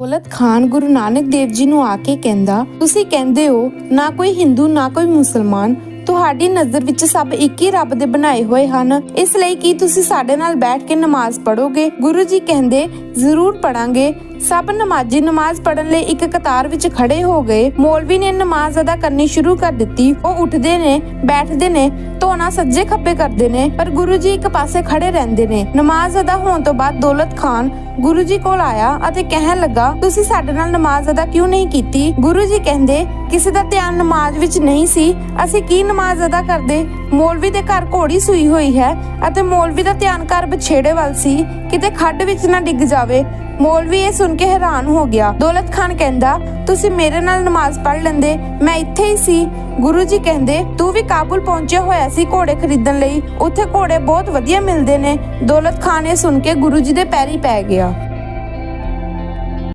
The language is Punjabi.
ਦੌਲਤ ਖਾਨ ਗੁਰੂ ਨਾਨਕ ਦੇਵ ਜੀ ਨੂੰ ਆ ਕੇ ਕਹਿੰਦਾ, ਤੁਸੀਂ ਕਹਿੰਦੇ ਹੋ, ਨਾ ਕੋਈ ਹਿੰਦੂ, ਨਾ ਕੋਈ ਮੁਸਲਮਾਨ, ਤੁਹਾਡੀ ਨਜ਼ਰ ਵਿੱਚ ਸਭ ਇੱਕ ਹੀ ਰੱਬ ਦੇ ਬਣਾਏ ਹੋਏ ਹਨ। ਇਸ ਲਈ ਕੀ ਤੁਸੀਂ ਸਾਡੇ ਨਾਲ ਬੈਠ ਕੇ ਨਮਾਜ਼ ਪੜੋਗੇ ਗੁਰੂ ਜੀ ਕਹਿੰਦੇ, ਜ਼ਰੂਰ ਪੜਾਂਗੇ ਸਭ ਨਮਾਜ਼ੀ ਨਮਾਜ਼ ਪੜਨ ਲਈ ਇੱਕ ਕਤਾਰ ਵਿੱਚ ਖੜੇ ਹੋ ਗਏ। ਮੌਲਵੀ ਨੇ ਨਮਾਜ਼ ਅਦਾ ਕਰਨੀ ਸ਼ੁਰੂ ਕਰ ਦਿੱਤੀ। ਉਹ ਉੱਠਦੇ ਨੇ, ਬੈਠਦੇ ਨੇ, ਧੋਣਾ ਸੱਜੇ ਖੱਬੇ ਕਰਦੇ ਨੇ, ਪਰ ਗੁਰੂ ਜੀ ਇੱਕ ਪਾਸੇ ਖੜੇ ਰਹਿੰਦੇ ਨੇ। ਨਮਾਜ਼ ਅਦਾ ਹੋਣ ਤੋਂ ਬਾਅਦ ਦੌਲਤ ਖਾਨ ਗੁਰੂ ਜੀ ਕੋਲ ਆਇਆ ਅਤੇ ਕਹਿਣ ਲੱਗਾ, ਤੁਸੀਂ ਸਾਡੇ ਨਾਲ ਨਮਾਜ਼ ਅਦਾ ਕਿਉਂ ਨਹੀਂ ਕੀਤੀ? ਗੁਰੂ ਜੀ ਕਹਿੰਦੇ, ਕਿਸੇ ਦਾ ਧਿਆਨ ਨਮਾਜ਼ ਵਿੱਚ ਨਹੀਂ ਸੀ। ਅਸੀਂ ਕੀ ਨਮਾਜ਼ ਅਦਾ ਕਰਦੇ? ਮੌਲਵੀ ਦੇ ਘਰ ਘੋੜੀ ਸੂਈ ਹੋਈ ਹੈ ਅਤੇ ਮੌਲਵੀ ਦਾ ਧਿਆਨ ਘਰ ਬਛੇੜੇ ਵੱਲ ਸੀ। ਕਿਤੇ ਖੱਡ ਵਿੱਚ ਨਾ ਡਿੱਗ ਜਾਵੇ। ਮੌਲਵੀ ਇਹ ਸੁਣ ਕੇ ਹੈਰਾਨ ਹੋ ਗਿਆ। ਦੌਲਤ ਖਾਨ ਕਹਿੰਦਾ, ਤੁਸੀਂ ਮੇਰੇ ਨਾਲ ਨਮਾਜ਼ ਪੜ੍ਹ ਲੈਂਦੇ, ਮੈਂ ਇੱਥੇ ਹੀ ਸੀ। ਗੁਰੂ ਜੀ ਕਹਿੰਦੇ, ਤੂੰ ਵੀ ਕਾਬੁਲ ਪਹੁੰਚਿਆ ਹੋਇਆ ਸੀ ਘੋੜੇ ਖਰੀਦਣ ਲਈ। ਉੱਥੇ ਘੋੜੇ ਬਹੁਤ ਵਧੀਆ ਮਿਲਦੇ ਨੇ। ਦੌਲਤ ਖਾਨ ਇਹ ਸੁਣ ਕੇ ਗੁਰੂ ਜੀ ਦੇ ਪੈਰੀ ਪੈ ਗਿਆ।